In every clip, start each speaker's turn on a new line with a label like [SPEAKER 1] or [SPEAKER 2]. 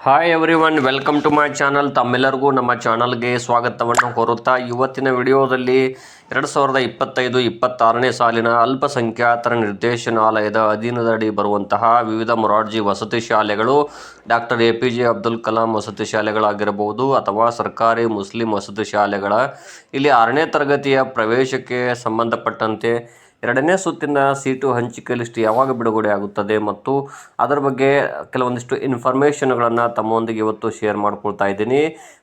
[SPEAKER 1] Hi everyone welcome to my channel ತಮ್ಮೆಲ್ಲರಿಗೂ ನಮ್ಮ ಚಾನಲ್ಗೆ ಸ್ವಾಗತವನ್ನು ಕೋರುತ್ತಾ ಇವತ್ತಿನ ವಿಡಿಯೋದಲ್ಲಿ ಎರಡು ಸಾವಿರದ ಇಪ್ಪತ್ತೈದು, ಇಪ್ಪತ್ತಾರನೇ ಸಾಲಿನ ಅಲ್ಪಸಂಖ್ಯಾತರ ನಿರ್ದೇಶನಾಲಯದ ಅಧೀನದಡಿ ಬರುವಂತಹ ವಿವಿಧ ಮೊರಾರ್ಜಿ ವಸತಿ ಶಾಲೆಗಳು doctor A P J Abdul Kalam ವಸತಿ ಶಾಲೆಗಳಾಗಿರಬಹುದು ಅಥವಾ ಸರ್ಕಾರಿ ಮುಸ್ಲಿಂ ವಸತಿ ಶಾಲೆಗಳ. ಇಲ್ಲಿ ಆರನೇ ತರಗತಿಯ ಪ್ರವೇಶಕ್ಕೆ ಸಂಬಂಧಪಟ್ಟಂತೆ ಎರಡನೇ ಸುತ್ತಿನ ಸೀಟು ಹಂಚಿಕೆ ಲಿಸ್ಟ್ ಯಾವಾಗ ಬಿಡುಗಡೆ ಆಗುತ್ತದೆ ಮತ್ತು ಅದರ ಬಗ್ಗೆ ಕೆಲವೊಂದಿಷ್ಟು ಇನ್ಫಾರ್ಮೇಷನ್ಗಳನ್ನು ತಮ್ಮೊಂದಿಗೆ ಇವತ್ತು ಶೇರ್ ಮಾಡ್ಕೊಳ್ತಾ ಇದ್ದೀನಿ.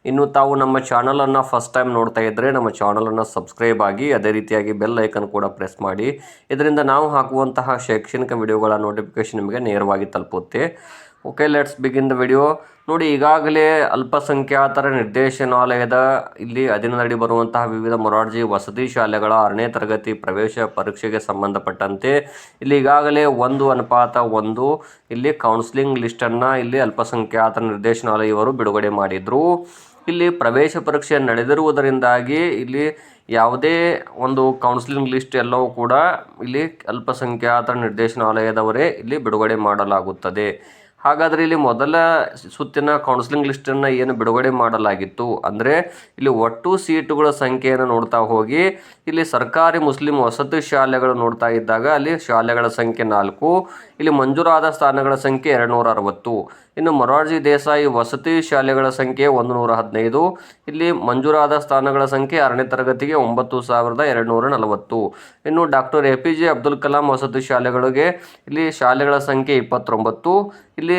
[SPEAKER 1] ಇನ್ನು ತಾವು ನಮ್ಮ ಚಾನಲನ್ನು ಫಸ್ಟ್ ಟೈಮ್ ನೋಡ್ತಾ ಇದ್ದರೆ ನಮ್ಮ ಚಾನಲನ್ನು ಸಬ್ಸ್ಕ್ರೈಬ್ ಆಗಿ, ಅದೇ ರೀತಿಯಾಗಿ ಬೆಲ್ ಐಕನ್ ಕೂಡ ಪ್ರೆಸ್ ಮಾಡಿ. ಇದರಿಂದ ನಾವು ಹಾಕುವಂತಹ ಶೈಕ್ಷಣಿಕ ವಿಡಿಯೋಗಳ ನೋಟಿಫಿಕೇಶನ್ ನಿಮಗೆ ನೇರವಾಗಿ ತಲುಪುತ್ತೆ. Okay let's begin the video ನೋಡಿ, ಈಗಾಗಲೇ ಅಲ್ಪಸಂಖ್ಯಾತರ ನಿರ್ದೇಶನಾಲಯದ ಇಲ್ಲಿ ಅಧೀನದಡಿ ಬರುವಂತಹ ವಿವಿಧ ಮೊರಾರ್ಜಿ ವಸತಿ ಶಾಲೆಗಳ ಆರನೇ ತರಗತಿ ಪ್ರವೇಶ ಪರೀಕ್ಷೆಗೆ ಸಂಬಂಧಪಟ್ಟಂತೆ ಇಲ್ಲಿ ಈಗಾಗಲೇ ಒಂದು ಅನುಪಾತ ಒಂದು ಇಲ್ಲಿ ಕೌನ್ಸಿಲಿಂಗ್ ಲಿಸ್ಟನ್ನು ಇಲ್ಲಿ ಅಲ್ಪಸಂಖ್ಯಾತರ ನಿರ್ದೇಶನಾಲಯವರು ಬಿಡುಗಡೆ ಮಾಡಿದರು. ಇಲ್ಲಿ ಪ್ರವೇಶ ಪರೀಕ್ಷೆ ನಡೆದಿರುವುದರಿಂದಾಗಿ ಇಲ್ಲಿ ಯಾವುದೇ ಒಂದು ಕೌನ್ಸಿಲಿಂಗ್ ಲಿಸ್ಟ್ ಎಲ್ಲವೂ ಕೂಡ ಇಲ್ಲಿ ಅಲ್ಪಸಂಖ್ಯಾತರ ನಿರ್ದೇಶನಾಲಯದವರೇ ಇಲ್ಲಿ ಬಿಡುಗಡೆ ಮಾಡಲಾಗುತ್ತದೆ. ಹಾಗಾದರೆ ಇಲ್ಲಿ ಮೊದಲ ಸುತ್ತಿನ ಕೌನ್ಸಿಲಿಂಗ್ ಲಿಸ್ಟನ್ನು ಏನು ಬಿಡುಗಡೆ ಮಾಡಲಾಗಿತ್ತು? ಅಂದರೆ ಇಲ್ಲಿ ಒಟ್ಟು ಸೀಟುಗಳ ಸಂಖ್ಯೆಯನ್ನು ನೋಡ್ತಾ ಹೋಗಿ, ಇಲ್ಲಿ ಸರ್ಕಾರಿ ಮುಸ್ಲಿಂ ವಸತಿ ಶಾಲೆಗಳು ನೋಡ್ತಾ ಇದ್ದಾಗ ಅಲ್ಲಿ ಶಾಲೆಗಳ ಸಂಖ್ಯೆ ನಾಲ್ಕು, ಇಲ್ಲಿ ಮಂಜೂರಾದ ಸ್ಥಾನಗಳ ಸಂಖ್ಯೆ ಎರಡು ನೂರ ಅರವತ್ತು ಇನ್ನು ಮೊರಾರ್ಜಿ ದೇಸಾಯಿ ವಸತಿ ಶಾಲೆಗಳ ಸಂಖ್ಯೆ ಒಂದು ನೂರ ಹದಿನೈದು ಇಲ್ಲಿ ಮಂಜೂರಾದ ಸ್ಥಾನಗಳ ಸಂಖ್ಯೆ ಆರನೇ ತರಗತಿಗೆ ಒಂಬತ್ತು ಸಾವಿರದ ಎರಡು ನೂರ ನಲವತ್ತು ಇನ್ನು doctor A P J Abdul Kalam ವಸತಿ ಶಾಲೆಗಳಿಗೆ ಇಲ್ಲಿ ಶಾಲೆಗಳ ಸಂಖ್ಯೆ ಇಪ್ಪತ್ತೊಂಬತ್ತು ಇಲ್ಲಿ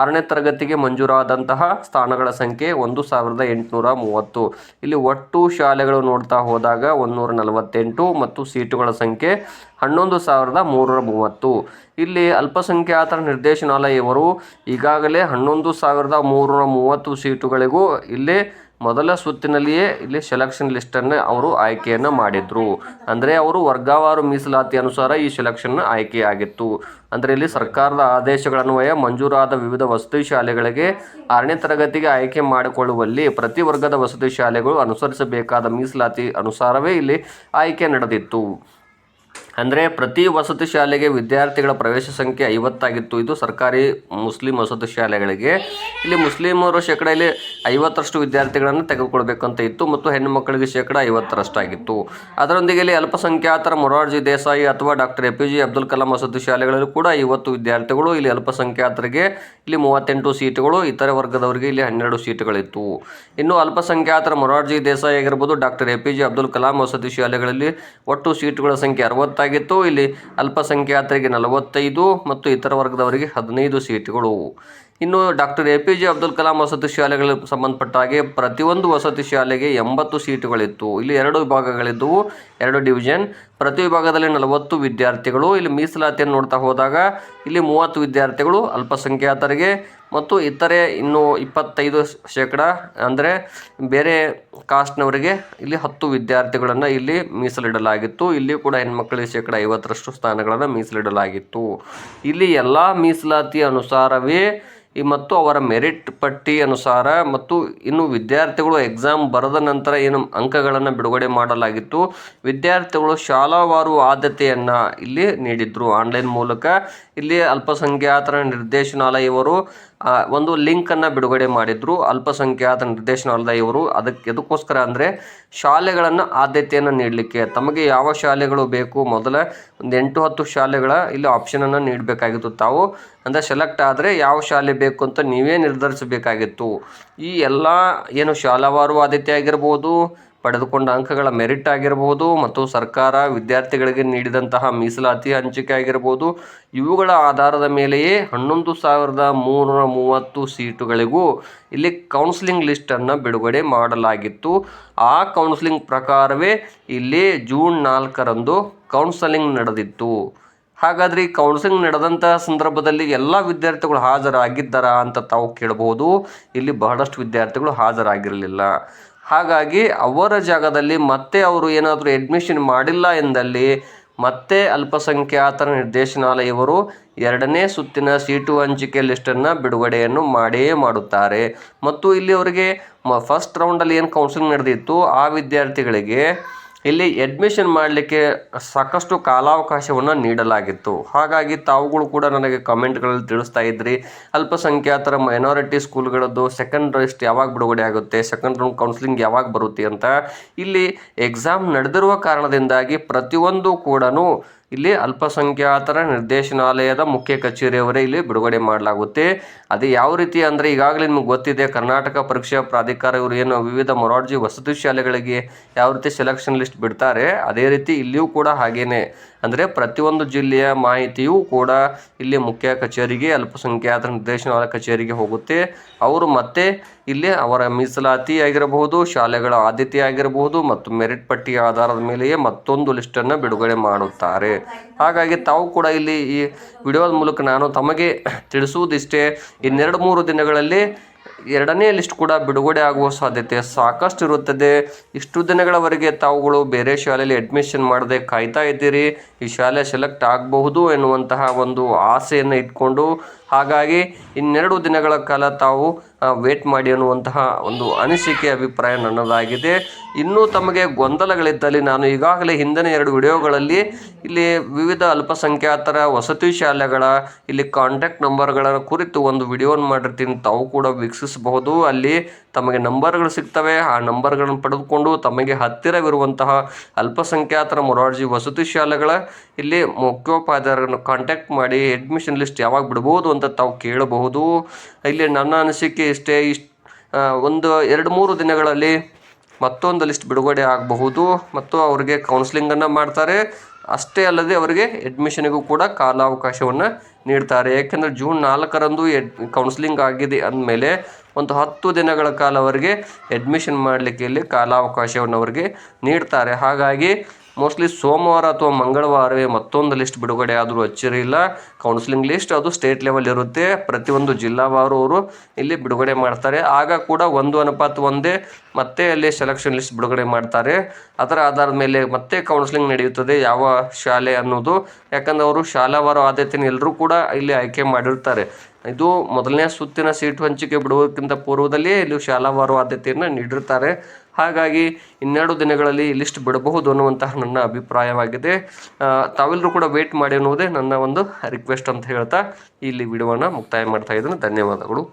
[SPEAKER 1] ಆರನೇ ತರಗತಿಗೆ ಮಂಜೂರಾದಂತಹ ಸ್ಥಾನಗಳ ಸಂಖ್ಯೆ ಒಂದು ಸಾವಿರದ ಎಂಟುನೂರ ಮೂವತ್ತು. ಇಲ್ಲಿ ಒಟ್ಟು ಶಾಲೆಗಳು ನೋಡ್ತಾ ಹೋದಾಗ ಒಂದುನೂರ ನಲವತ್ತೆಂಟು ಮತ್ತು ಸೀಟುಗಳ ಸಂಖ್ಯೆ ಹನ್ನೊಂದು ಸಾವಿರದ ಮೂರರ ಮೂವತ್ತು. ಇಲ್ಲಿ ಅಲ್ಪಸಂಖ್ಯಾತರ ನಿರ್ದೇಶನಾಲಯವರು ಈಗಾಗಲೇ ಹನ್ನೊಂದು ಸಾವಿರದ ಮೂರರ ಮೂವತ್ತು ಸೀಟುಗಳಿಗೂ ಇಲ್ಲಿ ಮೊದಲ ಸುತ್ತಿನಲ್ಲಿಯೇ ಇಲ್ಲಿ ಸೆಲೆಕ್ಷನ್ ಲಿಸ್ಟನ್ನು ಅವರು ಆಯ್ಕೆಯನ್ನು ಮಾಡಿದರು. ಅಂದರೆ ಅವರು ವರ್ಗಾವಾರು ಮೀಸಲಾತಿ ಅನುಸಾರ ಈ ಸೆಲೆಕ್ಷನ್ ಆಯ್ಕೆಯಾಗಿತ್ತು. ಅಂದರೆ ಇಲ್ಲಿ ಸರ್ಕಾರದ ಆದೇಶಗಳನ್ವಯ ಮಂಜೂರಾದ ವಿವಿಧ ವಸತಿ ಶಾಲೆಗಳಿಗೆ ಆರನೇ ತರಗತಿಗೆ ಆಯ್ಕೆ ಮಾಡಿಕೊಳ್ಳುವಲ್ಲಿ ಪ್ರತಿ ವರ್ಗದ ವಸತಿ ಶಾಲೆಗಳು ಅನುಸರಿಸಬೇಕಾದ ಮೀಸಲಾತಿ ಅನುಸಾರವೇ ಇಲ್ಲಿ ಆಯ್ಕೆ ನಡೆದಿತ್ತು. ಅಂದರೆ ಪ್ರತಿ ವಸತಿ ಶಾಲೆಗೆ ವಿದ್ಯಾರ್ಥಿಗಳ ಪ್ರವೇಶ ಸಂಖ್ಯೆ ಐವತ್ತಾಗಿತ್ತು. ಇದು ಸರ್ಕಾರಿ ಮುಸ್ಲಿಂ ವಸತಿ ಶಾಲೆಗಳಿಗೆ. ಇಲ್ಲಿ ಮುಸ್ಲಿಮರು ಶೇಕಡ ಇಲ್ಲಿ ಐವತ್ತರಷ್ಟು ವಿದ್ಯಾರ್ಥಿಗಳನ್ನು ತೆಗೆದುಕೊಳ್ಬೇಕಂತ ಇತ್ತು ಮತ್ತು ಹೆಣ್ಣು ಮಕ್ಕಳಿಗೆ ಶೇಕಡ ಐವತ್ತರಷ್ಟಾಗಿತ್ತು. ಅದರೊಂದಿಗೆ ಇಲ್ಲಿ ಅಲ್ಪಸಂಖ್ಯಾತರ ಮೊರಾರ್ಜಿ ದೇಸಾಯಿ ಅಥವಾ doctor A P J Abdul Kalam ವಸತಿ ಶಾಲೆಗಳಲ್ಲೂ ಕೂಡ ಐವತ್ತು ವಿದ್ಯಾರ್ಥಿಗಳು ಇಲ್ಲಿ ಅಲ್ಪಸಂಖ್ಯಾತರಿಗೆ ಇಲ್ಲಿ ಮೂವತ್ತೆಂಟು ಸೀಟುಗಳು, ಇತರೆ ವರ್ಗದವರಿಗೆ ಇಲ್ಲಿ ಹನ್ನೆರಡು ಸೀಟುಗಳಿತ್ತು. ಇನ್ನು ಅಲ್ಪಸಂಖ್ಯಾತರ ಮೊರಾರ್ಜಿ ದೇಸಾಯಿ ಆಗಿರ್ಬೋದು doctor A P J Abdul Kalam ವಸತಿ ಶಾಲೆಗಳಲ್ಲಿ ಒಟ್ಟು ಸೀಟುಗಳ ಸಂಖ್ಯೆ ಅರವತ್ತಾಗಿತ್ತು ಇಲ್ಲಿ ಅಲ್ಪಸಂಖ್ಯಾತರಿಗೆ ನಲವತ್ತೈದು ಮತ್ತು ಇತರ ವರ್ಗದವರಿಗೆ ಹದಿನೈದು ಸೀಟುಗಳು. ಇನ್ನು doctor A P J Abdul Kalam ವಸತಿ ಶಾಲೆಗಳಿಗೆ ಸಂಬಂಧಪಟ್ಟ ಹಾಗೆ ಪ್ರತಿಯೊಂದು ವಸತಿ ಶಾಲೆಗೆ ಎಂಬತ್ತು ಸೀಟುಗಳಿತ್ತು. ಇಲ್ಲಿ ಎರಡು ವಿಭಾಗಗಳಿದ್ದವು. ಎರಡು ಡಿವಿಷನ್ ಪ್ರತಿ ವಿಭಾಗದಲ್ಲಿ ನಲವತ್ತು ವಿದ್ಯಾರ್ಥಿಗಳು. ಇಲ್ಲಿ ಮೀಸಲಾತಿಯನ್ನು ನೋಡ್ತಾ ಹೋದಾಗ ಇಲ್ಲಿ ಮೂವತ್ತು ವಿದ್ಯಾರ್ಥಿಗಳು ಅಲ್ಪಸಂಖ್ಯಾತರಿಗೆ ಮತ್ತು ಇತರೆ ಇನ್ನೂ ಇಪ್ಪತ್ತೈದು ಶೇಕಡ ಅಂದರೆ ಬೇರೆ ಕಾಸ್ಟ್ನವರಿಗೆ ಇಲ್ಲಿ ಹತ್ತು ವಿದ್ಯಾರ್ಥಿಗಳನ್ನು ಇಲ್ಲಿ ಮೀಸಲಿಡಲಾಗಿತ್ತು. ಇಲ್ಲಿ ಕೂಡ ಹೆಣ್ಮಕ್ಕಳಿಗೆ ಶೇಕಡ ಐವತ್ತರಷ್ಟು ಸ್ಥಾನಗಳನ್ನು ಮೀಸಲಿಡಲಾಗಿತ್ತು. ಇಲ್ಲಿ ಎಲ್ಲ ಮೀಸಲಾತಿ ಅನುಸಾರವೇ ಈ ಮತ್ತು ಅವರ ಮೆರಿಟ್ ಪಟ್ಟಿ ಅನುಸಾರ ಮತ್ತು ಇನ್ನು ವಿದ್ಯಾರ್ಥಿಗಳು ಎಕ್ಸಾಮ್ ಬರೆದ ನಂತರ ಏನು ಅಂಕಗಳನ್ನು ಬಿಡುಗಡೆ ಮಾಡಲಾಗಿತ್ತು. ವಿದ್ಯಾರ್ಥಿಗಳು ಶಾಲಾವಾರು ಆದ್ಯತೆಯನ್ನು ಇಲ್ಲಿ ನೀಡಿದ್ರು. ಆನ್ಲೈನ್ ಮೂಲಕ ಇಲ್ಲಿ ಅಲ್ಪಸಂಖ್ಯಾತರ ನಿರ್ದೇಶನಾಲಯವರು ಒಂದು ಲಿಂಕನ್ನು ಬಿಡುಗಡೆ ಮಾಡಿದ್ರು. ಅಲ್ಪಸಂಖ್ಯಾತ ನಿರ್ದೇಶನಾಲಯ ಇವರು ಅದಕ್ಕೆ ಎದಕ್ಕೋಸ್ಕರ ಅಂದರೆ ಶಾಲೆಗಳನ್ನು ಆದ್ಯತೆಯನ್ನು ನೀಡಲಿಕ್ಕೆ. ತಮಗೆ ಯಾವ ಶಾಲೆಗಳು ಬೇಕು? ಮೊದಲ ಒಂದು ಎಂಟು ಹತ್ತು ಶಾಲೆಗಳ ಇಲ್ಲಿ ಆಪ್ಷನನ್ನು ನೀಡಬೇಕಾಗಿತ್ತು. ತಾವು ಅಂದರೆ ಸೆಲೆಕ್ಟ್ ಆದರೆ ಯಾವ ಶಾಲೆ ಬೇಕು ಅಂತ ನೀವೇ ನಿರ್ಧರಿಸಬೇಕಾಗಿತ್ತು. ಈ ಎಲ್ಲ ಏನು ಶಾಲಾವಾರು ಆದ್ಯತೆ ಆಗಿರ್ಬೋದು, ಪಡೆದುಕೊಂಡ ಅಂಕಗಳ ಮೆರಿಟ್ ಆಗಿರಬಹುದು ಮತ್ತು ಸರ್ಕಾರ ವಿದ್ಯಾರ್ಥಿಗಳಿಗೆ ನೀಡಿದಂತಹ ಮೀಸಲಾತಿ ಹಂಚಿಕೆ ಆಗಿರ್ಬೋದು, ಇವುಗಳ ಆಧಾರದ ಮೇಲೆಯೇ ಹನ್ನೊಂದು ಸಾವಿರದ ಮೂರುನೂರ ಮೂವತ್ತು ಸೀಟುಗಳಿಗೂ ಇಲ್ಲಿ ಕೌನ್ಸಿಲಿಂಗ್ ಲಿಸ್ಟನ್ನು ಬಿಡುಗಡೆ ಮಾಡಲಾಗಿತ್ತು. ಆ ಕೌನ್ಸಿಲಿಂಗ್ ಪ್ರಕಾರವೇ ಇಲ್ಲಿ ಜೂನ್ ನಾಲ್ಕರಂದು ಕೌನ್ಸಲಿಂಗ್ ನಡೆದಿತ್ತು. ಹಾಗಾದರೆ ಈ ಕೌನ್ಸಿಲಿಂಗ್ ನಡೆದಂತಹ ಸಂದರ್ಭದಲ್ಲಿ ಎಲ್ಲ ವಿದ್ಯಾರ್ಥಿಗಳು ಹಾಜರಾಗಿದ್ದಾರಾ ಅಂತ ತಾವು ಕೇಳಬಹುದು ಇಲ್ಲಿ ಬಹಳಷ್ಟು ವಿದ್ಯಾರ್ಥಿಗಳು ಹಾಜರಾಗಿರಲಿಲ್ಲ. ಹಾಗಾಗಿ ಅವರ ಜಾಗದಲ್ಲಿ ಮತ್ತೆ ಅವರು ಏನಾದರೂ ಅಡ್ಮಿಷನ್ ಮಾಡಿಲ್ಲ ಎಂದಲ್ಲಿ ಮತ್ತೆ ಅಲ್ಪಸಂಖ್ಯಾತರ ನಿರ್ದೇಶನಾಲಯವರು ಎರಡನೇ ಸುತ್ತಿನ ಸೀಟು ಹಂಚಿಕೆ ಲಿಸ್ಟನ್ನು ಬಿಡುಗಡೆಯನ್ನು ಮಾಡೇ ಮಾಡುತ್ತಾರೆ. ಮತ್ತು ಇಲ್ಲಿ ಅವರಿಗೆ ಮ ಫಸ್ಟ್ ರೌಂಡಲ್ಲಿ ಏನು ಕೌನ್ಸಿಲಿಂಗ್ ನಡೆದಿತ್ತು, ಆ ವಿದ್ಯಾರ್ಥಿಗಳಿಗೆ ಇಲ್ಲಿ ಅಡ್ಮಿಷನ್ ಮಾಡಲಿಕ್ಕೆ ಸಾಕಷ್ಟು ಕಾಲಾವಕಾಶವನ್ನು ನೀಡಲಾಗಿತ್ತು. ಹಾಗಾಗಿ ತಾವುಗಳು ಕೂಡ ನನಗೆ ಕಮೆಂಟ್ಗಳಲ್ಲಿ ತಿಳಿಸ್ತಾ ಇದ್ರಿ. ಅಲ್ಪಸಂಖ್ಯಾತರ ಮೈನಾರಿಟಿ ಸ್ಕೂಲ್ಗಳದ್ದು ಸೆಕೆಂಡ್ ಲಿಸ್ಟ್ ಯಾವಾಗ ಬಿಡುಗಡೆ ಆಗುತ್ತೆ? ಸೆಕೆಂಡ್ ರೌಂಡ್ ಕೌನ್ಸಿಲಿಂಗ್ ಯಾವಾಗ ಬರುತ್ತೆ ಅಂತ. ಇಲ್ಲಿ ಎಕ್ಸಾಮ್ ನಡೆದಿರುವ ಕಾರಣದಿಂದಾಗಿ ಪ್ರತಿಯೊಂದು ಕೂಡ ಇಲ್ಲಿ ಅಲ್ಪಸಂಖ್ಯಾತರ ನಿರ್ದೇಶನಾಲಯದ ಮುಖ್ಯ ಕಚೇರಿಯವರೇ ಇಲ್ಲಿ ಬಿಡುಗಡೆ ಮಾಡಲಾಗುತ್ತೆ. ಅದು ಯಾವ ರೀತಿ ಅಂದರೆ ಈಗಾಗಲೇ ನಿಮ್ಗೆ ಗೊತ್ತಿದೆ, ಕರ್ನಾಟಕ ಪರೀಕ್ಷಾ ಪ್ರಾಧಿಕಾರ ಇವರು ಏನು ವಿವಿಧ ಮೊರಾರ್ಜಿ ವಸತಿ ಶಾಲೆಗಳಿಗೆ ಯಾವ ರೀತಿ ಸೆಲೆಕ್ಷನ್ ಲಿಸ್ಟ್ ಬಿಡ್ತಾರೆ, ಅದೇ ರೀತಿ ಇಲ್ಲಿಯೂ ಕೂಡ ಹಾಗೇನೆ. ಅಂದರೆ ಪ್ರತಿಯೊಂದು ಜಿಲ್ಲೆಯ ಮಾಹಿತಿಯೂ ಕೂಡ ಇಲ್ಲಿ ಮುಖ್ಯ ಕಚೇರಿಗೆ, ಅಲ್ಪಸಂಖ್ಯಾತರ ನಿರ್ದೇಶನಾಲಯ ಕಚೇರಿಗೆ ಹೋಗುತ್ತೆ. ಅವರು ಮತ್ತೆ ಇಲ್ಲಿ ಅವರ ಮೀಸಲಾತಿ ಆಗಿರಬಹುದು ಶಾಲೆಗಳ ಆದ್ಯತೆ ಆಗಿರಬಹುದು ಮತ್ತು ಮೆರಿಟ್ ಪಟ್ಟಿಯ ಆಧಾರದ ಮೇಲೆಯೇ ಮತ್ತೊಂದು ಲಿಸ್ಟನ್ನು ಬಿಡುಗಡೆ ಮಾಡುತ್ತಾರೆ. ಹಾಗಾಗಿ ತಾವು ಕೂಡ ಇಲ್ಲಿ ಈ ವಿಡಿಯೋದ ಮೂಲಕ ನಾನು ತಮಗೆ ತಿಳಿಸುವುದಿಷ್ಟೇ, ಇನ್ನೆರಡು ಮೂರು ದಿನಗಳಲ್ಲಿ ಎರಡನೇ ಲಿಸ್ಟ್ ಕೂಡ ಬಿಡುಗಡೆ ಆಗುವ ಸಾಧ್ಯತೆ ಸಾಕಷ್ಟು ಇರುತ್ತದೆ ಇಷ್ಟು ದಿನಗಳವರೆಗೆ ತಾವುಗಳು ಬೇರೆ ಶಾಲೆಯಲ್ಲಿ ಅಡ್ಮಿಷನ್ ಮಾಡದೆ ಕಾಯ್ತಾ ಇದ್ದೀರಿ. ಈ ಶಾಲೆ ಸೆಲೆಕ್ಟ್ ಆಗಬಹುದು ಎನ್ನುವಂತಹ ಒಂದು ಆಸೆಯನ್ನು ಇಟ್ಕೊಂಡು ಹಾಗಾಗಿ ಇನ್ನೆರಡು ದಿನಗಳ ಕಾಲ ತಾವು ವೇಟ್ ಮಾಡಿ ಅನ್ನುವಂತಹ ಒಂದು ಅನಿಸಿಕೆ, ಅಭಿಪ್ರಾಯ ನನ್ನದಾಗಿದೆ. ಇನ್ನೂ ತಮಗೆ ಗೊಂದಲಗಳಿದ್ದಲ್ಲಿ ನಾನು ಈಗಾಗಲೇ ಹಿಂದಿನ ಎರಡು ವಿಡಿಯೋಗಳಲ್ಲಿ ಇಲ್ಲಿ ವಿವಿಧ ಅಲ್ಪಸಂಖ್ಯಾತರ ವಸತಿ ಶಾಲೆಗಳ, ಇಲ್ಲಿ ಕಾಂಟ್ಯಾಕ್ಟ್ ನಂಬರ್ಗಳ ಕುರಿತು ಒಂದು ವಿಡಿಯೋನ ಮಾಡಿರ್ತೀನಿ. ತಾವು ಕೂಡ ವೀಕ್ಷಿಸಬಹುದು ಅಲ್ಲಿ ತಮಗೆ ನಂಬರ್ಗಳು ಸಿಗ್ತವೆ. ಆ ನಂಬರ್ಗಳನ್ನು ಪಡೆದುಕೊಂಡು ತಮಗೆ ಹತ್ತಿರವಿರುವಂತಹ ಅಲ್ಪಸಂಖ್ಯಾತರ ಮೊರಾರ್ಜಿ ವಸತಿ ಶಾಲೆಗಳ ಇಲ್ಲಿ ಮುಖ್ಯೋಪಾಧ್ಯಾಯರನ್ನು ಕಾಂಟ್ಯಾಕ್ಟ್ ಮಾಡಿ ಅಡ್ಮಿಷನ್ ಲಿಸ್ಟ್ ಯಾವಾಗ ಬಿಡ್ಬೋದು ಅಂತ ತಾವು ಕೇಳಬಹುದು. ಇಲ್ಲಿ ನನ್ನ ಅನಿಸಿಕೆ ಇಷ್ಟೇ. ಇಷ್ಟು ಒಂದು, ಎರಡು, ಮೂರು ದಿನಗಳಲ್ಲಿ ಮತ್ತೊಂದು ಲಿಸ್ಟ್ ಬಿಡುಗಡೆ ಆಗಬಹುದು. ಮತ್ತು ಅವರಿಗೆ ಕೌನ್ಸ್ಲಿಂಗನ್ನು ಮಾಡ್ತಾರೆ. ಅಷ್ಟೇ ಅಲ್ಲದೆ ಅವರಿಗೆ ಅಡ್ಮಿಷನ್ಗೂ ಕೂಡ ಕಾಲಾವಕಾಶವನ್ನು ನೀಡ್ತಾರೆ. ಯಾಕೆಂದರೆ ಜೂನ್ ನಾಲ್ಕರಂದು ಎಡ್ ಕೌನ್ಸ್ಲಿಂಗ್ ಆಗಿದೆ ಅಂದಮೇಲೆ ಒಂದು ಹತ್ತು ದಿನಗಳ ಕಾಲ ಅವರಿಗೆ ಅಡ್ಮಿಷನ್ ಮಾಡಲಿಕ್ಕೆ ಇಲ್ಲಿ ಕಾಲಾವಕಾಶವನ್ನು ಅವರಿಗೆ ನೀಡ್ತಾರೆ. ಹಾಗಾಗಿ ಮೋಸ್ಟ್ಲಿ ಸೋಮವಾರ ಅಥವಾ ಮಂಗಳವಾರವೇ ಮತ್ತೊಂದು ಲಿಸ್ಟ್ ಬಿಡುಗಡೆ ಆದರೂ ಅಚ್ಚರಿ ಇಲ್ಲ. ಕೌನ್ಸಿಲಿಂಗ್ ಲಿಸ್ಟ್ ಅದು ಸ್ಟೇಟ್ ಲೆವೆಲ್ ಇರುತ್ತೆ. ಪ್ರತಿಯೊಂದು ಜಿಲ್ಲಾವಾರು ಅವರು ಇಲ್ಲಿ ಬಿಡುಗಡೆ ಮಾಡ್ತಾರೆ. ಆಗ ಕೂಡ ಒಂದು ಅನುಪಾತ ಒಂದೇ ಮತ್ತೆ ಅಲ್ಲಿ ಸೆಲೆಕ್ಷನ್ ಲಿಸ್ಟ್ ಬಿಡುಗಡೆ ಮಾಡ್ತಾರೆ. ಅದರ ಆಧಾರದ ಮೇಲೆ ಮತ್ತೆ ಕೌನ್ಸಿಲಿಂಗ್ ನಡೆಯುತ್ತದೆ ಯಾವ ಶಾಲೆ ಅನ್ನೋದು. ಯಾಕಂದ್ರೆ ಅವರು ಶಾಲಾವಾರು ಆದ್ಯತೆಯನ್ನು ಎಲ್ಲರೂ ಕೂಡ ಇಲ್ಲಿ ಆಯ್ಕೆ ಮಾಡಿರ್ತಾರೆ. ಇದು ಮೊದಲನೇ ಸುತ್ತಿನ ಸೀಟು ಹಂಚಿಕೆ ಬಿಡುವುದಕ್ಕಿಂತ ಪೂರ್ವದಲ್ಲಿ ಇಲ್ಲಿ ಶಾಲಾವಾರು ಆದ್ಯತೆಯನ್ನು ನೀಡಿರ್ತಾರೆ. ಹಾಗಾಗಿ ಇನ್ನೆರಡು ದಿನಗಳಲ್ಲಿ ಲಿಸ್ಟ್ ಬಿಡಬಹುದು ಅನ್ನುವಂತಹ ನನ್ನ ಅಭಿಪ್ರಾಯವಾಗಿದೆ. ತಾವೆಲ್ಲರೂ ಕೂಡ ವೇಟ್ ಮಾಡಿ ಅನ್ನುವುದೇ ನನ್ನ ಒಂದು ರಿಕ್ವೆಸ್ಟ್ ಅಂತ ಹೇಳ್ತಾ ಇಲ್ಲಿ ವಿಡಿಯೋನ ಮುಕ್ತಾಯ ಮಾಡ್ತಾ ಇದ್ದೀನಿ. ಧನ್ಯವಾದಗಳು.